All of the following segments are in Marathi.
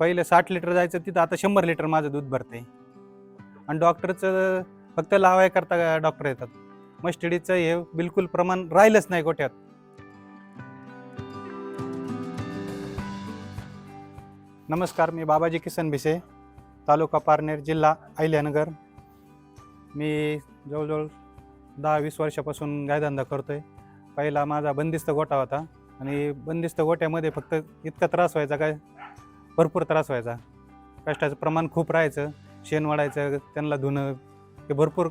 पहिले साठ लिटर जायचं तिथं आता शंभर लिटर माझं दूध भरते आणि डॉक्टरचं फक्त लावाय करता डॉक्टर येतात. मस्टडीचं हे बिलकुल प्रमाण राहिलंच नाही गोठ्यात नमस्कार मी बाबाजी किसन भिसे तालुका पारनेर जिल्हा अहिल्यानगर. मी जवळजवळ दहा वीस वर्षापासून गायधंदा करतो आहे पहिला माझा बंदिस्त गोठा होता. आणि बंदिस्त गोट्यामध्ये फक्त इतका त्रास व्हायचा काय भरपूर त्रास व्हायचा. कष्टाचं प्रमाण खूप राहायचं शेण वाढायचं त्यांना धुणं हे भरपूर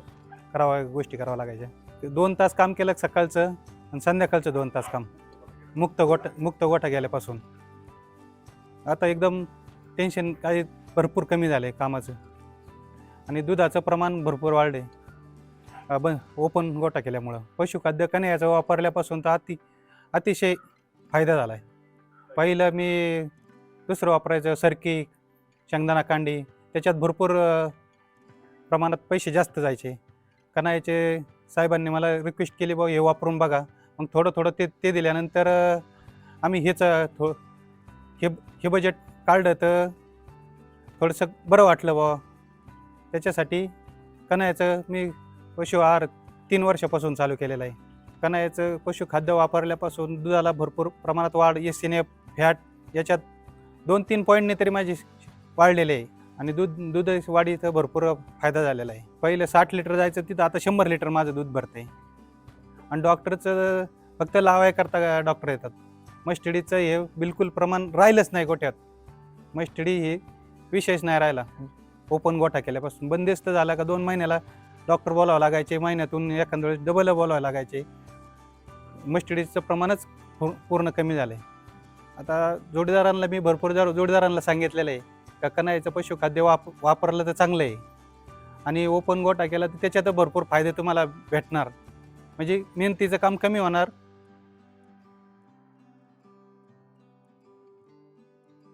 करावं गोष्टी कराव्या लागायच्या. दोन तास काम केलं सकाळचं आणि संध्याकाळचं दोन तास काम. मुक्त गोठा मुक्त गोठा गेल्यापासून. आता एकदम टेन्शन काही भरपूर कमी झालं आहे कामाचं. आणि दुधाचं प्रमाण भरपूर वाढले ब ओपन गोठा केल्यामुळं. पशुखाद्य कन्याचं वापरल्यापासून तर अति अतिशय फायदा झाला आहे पहिलं मी दुसरं वापरायचं सरकी शेंगदाणा कांडी. त्याच्यात भरपूर प्रमाणात पैसे जास्त जायचे. कनायचे साहेबांनी मला रिक्वेस्ट केली बा हे वापरून बघा. मग थोडं थोडं ते ते दिल्यानंतर आम्ही हेच थो हे हे बजेट काढलं तर थोडंसं बरं वाटलं बा त्याच्यासाठी कनायाचं मी पशु आहार तीन वर्षापासून चालू केलेलं आहे. कनायाचं पशुखाद्य वापरल्यापासून दुधाला भरपूर प्रमाणात वाढ एस एन एफ फॅट याच्यात दोन तीन पॉईंटने तरी माझी वाढलेले आहे. आणि दूध दूध वाढीचा भरपूर फायदा झालेला आहे. पहिले साठ लिटर जायचं तिथं आता शंभर लिटर माझं दूध भरते आणि डॉक्टरचं फक्त लावाय करता डॉक्टर येतात. मस्टडीचं हे बिलकुल प्रमाण राहिलंच नाही गोठ्यात. मस्टडी हे विशेष नाही राहिला. ओपन गोठा केल्यापासून. बंदिस्त झाला का दोन महिन्याला डॉक्टर बोलावं लागायचे महिन्यातून एखाद्या वेळेस डबल बोलावं लागायचे. मस्टडीचं प्रमाणच पूर्ण कमी झालं आहे आता जोडीदारांना मी भरपूर जर जोडीदारांना सांगितलेलं आहे. का कनायचं पशुखाद्य वाप वापरलं तर चांगलं आहे. आणि ओपन गोटा केला तर त्याच्यात भरपूर फायदे तुम्हाला भेटणार. म्हणजे मेहनतीचं काम कमी होणार.